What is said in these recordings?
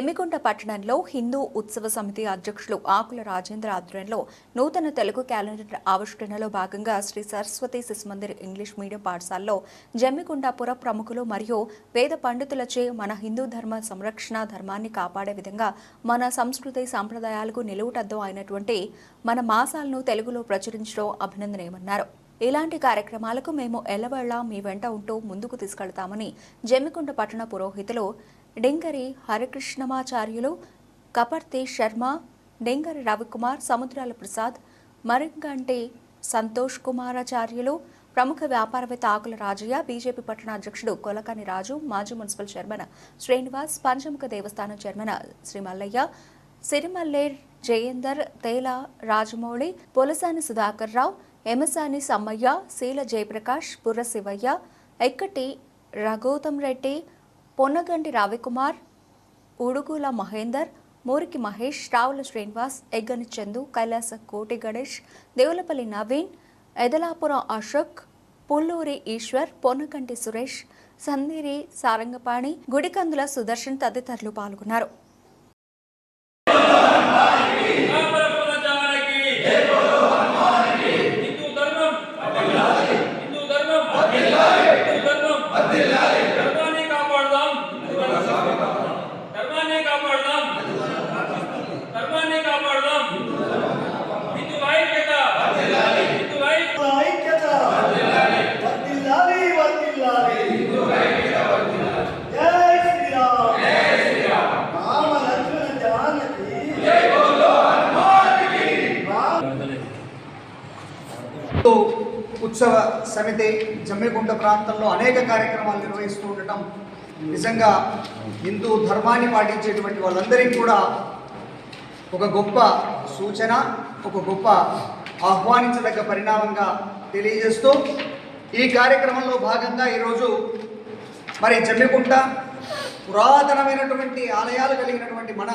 జమ్మికుంట పట్టణంలో హిందూ ఉత్సవ సమితి అధ్యక్షులు ఆకుల రాజేంద్ర ఆధ్వర్యంలో నూతన తెలుగు క్యాలెండర్ ఆవిష్కరణలో భాగంగా శ్రీ సరస్వతి శిశుమందిర్ ఇంగ్లీష్ మీడియం పాఠశాలలో జమ్మికుంట పుర ప్రముఖులు మరియు వేద పండితులచే మన హిందూ ధర్మ సంరక్షణ ధర్మాన్ని కాపాడే విధంగా మన సంస్కృతి సాంప్రదాయాలకు నిలువుటద్దం అయినటువంటి మన మాసాలను తెలుగులో ప్రచురించడం అభినందనీయమన్నారు. ఇలాంటి కార్యక్రమాలకు మేము ఎల్లవేళ మీ వెంట ఉంటూ ముందుకు తీసుకెళ్తామని జమ్మికుంట పట్టణ పురోహితులు డెంగరి హరికృష్ణమాచార్యులు కపర్తి శర్మ డెంగరి రవికుమార్ సముద్రాల ప్రసాద్ మరింగంటి సంతోష్ కుమారాచార్యులు ప్రముఖ వ్యాపారవేత్త ఆకుల రాజయ్య బీజేపీ పట్టణ అధ్యక్షుడు కొలకాని రాజు మాజీ మున్సిపల్ చైర్మన్ శ్రీనివాస్ పంచముఖ దేవస్థానం చైర్మన్ శ్రీ మల్లయ్య సిరిమల్లేర్ జయేందర్ తేల రాజమౌళి పొలసాని సుధాకర్ రావు ఎమసాని సమ్మయ్య శీల జయప్రకాష్ పుర్ర శివయ్య ఎక్కటి రఘోతం రెడ్డి పొన్నగంటి రవికుమార్ ఉడుగుల మహేందర్ మూరికి మహేష్ రావుల శ్రీనివాస్ ఎగ్గని చందు కైలాస కోటి గణేష్ దేవులపల్లి నవీన్ ఎదలాపురం అశోక్ పుల్లూరి ఈశ్వర్ పొన్నకంటి సురేష్ సందిరి సారంగపాణి గుడికందుల సుదర్శన్ తదితరులు పాల్గొన్నారు హిందూ ధర్మం హిందూ ధర్మం హిందూ ధర్మం ధర్మాన్ని కాపాడదాం ధర్మాన్ని కాపాడదాం ధర్మాన్ని కాపాడదాం హిందూ ఐక్యత హిందూ ఐక్యత ఐక్యత వర్ధిల్లాలి వర్ధిల్లాలి జై శ్రీరామ్ రామ లక్ష్మణ జానకి రామ హిందూ ఉత్సవ సమితి జమ్మికుంట ప్రాంతంలో అనేక కార్యక్రమాలు నిర్వహిస్తూ ఉండటం నిజంగా హిందూ ధర్మాన్ని పాటించేటువంటి వాళ్ళందరికీ కూడా ఒక గొప్ప సూచన ఒక గొప్ప ఆహ్వానించదగ్గ పరిణామంగా తెలియజేస్తూ ఈ కార్యక్రమంలో భాగంగా ఈరోజు మరి జమ్మికుంట పురాతనమైనటువంటి ఆలయాలు కలిగినటువంటి మన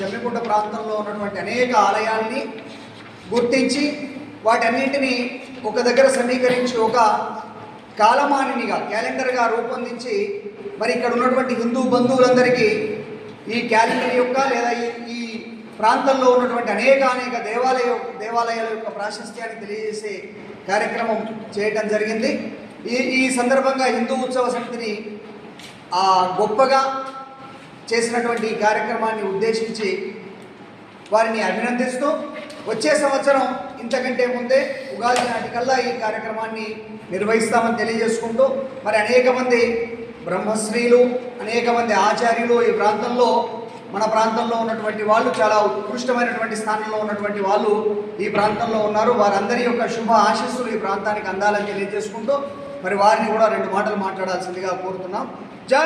జమ్మికుంట ప్రాంతంలో ఉన్నటువంటి అనేక ఆలయాల్ని గుర్తించి వాటన్నింటినీ ఒక దగ్గర సమీకరించి ఒక కాలమానినిగా క్యాలెండర్గా రూపొందించి మరి ఇక్కడ ఉన్నటువంటి హిందూ బంధువులందరికీ ఈ క్యాలెండర్ యొక్క లేదా ఈ ఈ ప్రాంతంలో ఉన్నటువంటి అనేక అనేక దేవాలయ దేవాలయాల యొక్క ప్రాశస్త్యాన్ని తెలియజేసే కార్యక్రమం చేయటం జరిగింది. ఈ ఈ సందర్భంగా హిందూ ఉత్సవ సమితిని గొప్పగా చేసినటువంటి ఈ కార్యక్రమాన్ని ఉద్దేశించి వారిని అభినందిస్తూ వచ్చే సంవత్సరం ఇంతకంటే ముందే ఉగాది నాటికల్లా ఈ కార్యక్రమాన్ని నిర్వహిస్తామని తెలియజేసుకుంటూ మరి అనేక మంది బ్రహ్మశ్రీలు అనేక మంది ఆచార్యులు ఈ ప్రాంతంలో మన ప్రాంతంలో ఉన్నటువంటి వాళ్ళు చాలా ఉత్కృష్టమైనటువంటి స్థానంలో ఉన్నటువంటి వాళ్ళు ఈ ప్రాంతంలో ఉన్నారు. వారందరి యొక్క శుభ ఆశీస్సులు ఈ ప్రాంతానికి అందాలని తెలియజేసుకుంటూ మరి వారిని కూడా రెండు మాటలు మాట్లాడాల్సిందిగా కోరుతున్నాం.